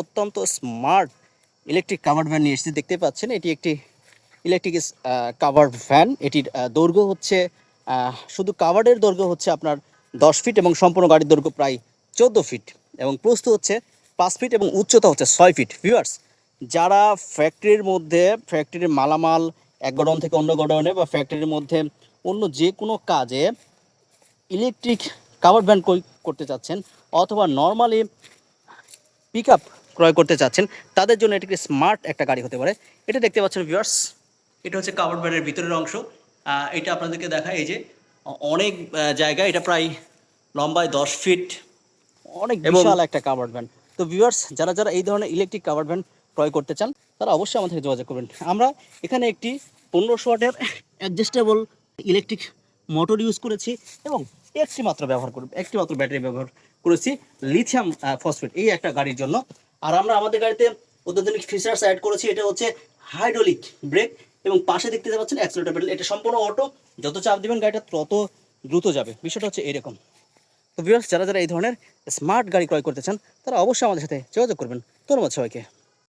অত্যন্ত smart electric covered van নিয়ে এসেছি। দেখতে পাচ্ছেন, এটি একটি ইলেকট্রিক কাভার্ড ভ্যান এটির দৈর্ঘ্য হচ্ছে শুধু কাভার্ডের দৈর্ঘ্য হচ্ছে আপনার দশ ফিট এবং সম্পূর্ণ গাড়ির দৈর্ঘ্য প্রায় চোদ্দ ফিট এবং প্রস্থ হচ্ছে পাঁচ ফিট এবং উচ্চতা হচ্ছে ছয় ফিট ভিউয়ার্স যারা ফ্যাক্টরির মধ্যে ফ্যাক্টরির মালামাল এক গডন থেকে অন্য গডনে বা ফ্যাক্টরির মধ্যে অন্য যে কোনো কাজে ইলেকট্রিক কাভার ভ্যান করতে চাচ্ছেন, অথবা নর্মালি পিক আপ ক্রয় করতে চাচ্ছেন তাদের জন্য এটি স্মার্ট একটা গাড়ি হতে পারে। এটা দেখতে পাচ্ছেন ভিউয়ার্স এটা হচ্ছে কাভার ভ্যানের ভিতরের অংশ। এটা আপনাদেরকে দেখায় এই যে অনেক জায়গা এটা প্রায় লম্বায় দশ ফিট অনেক বিশাল একটা কাভার ভ্যান তো ভিউয়ার্স যারা যারা এই ধরনের ইলেকট্রিক কাভার ভ্যান ক্রয় করতে চান তারা অবশ্যই আমাদের যোগাযোগ করবেন। আমরা এখানে একটি পনেরোশো ওয়াটের অ্যাডজাস্টেবল ইলেকট্রিক মোটর ইউজ করেছি এবং একটি মাত্র ব্যবহার করব একটি মাত্র ব্যাটারি ব্যবহার করেছি লিথিয়াম ফসফেট এই একটা গাড়ির জন্য। আর আমরা আমাদের গাড়িতে অত্যাধুনিক ফিচার্স অ্যাড করেছি, এটা হচ্ছে হাইড্রোলিক ব্রেক এবং পাশে দেখতে পাচ্ছেন অ্যাক্সেলেটর পেডাল এটা সম্পূর্ণ অটো যত চাপ দিবেন গাড়িটা তত দ্রুত যাবে। বিষয়টা হচ্ছে এরকম। তো ভিউয়ার্স যারা যারা এই ধরনের স্মার্ট গাড়ি ক্রয় করতে চান, তারা অবশ্যই আমাদের সাথে যোগাযোগ করবেন। ধন্যবাদ সবাইকে।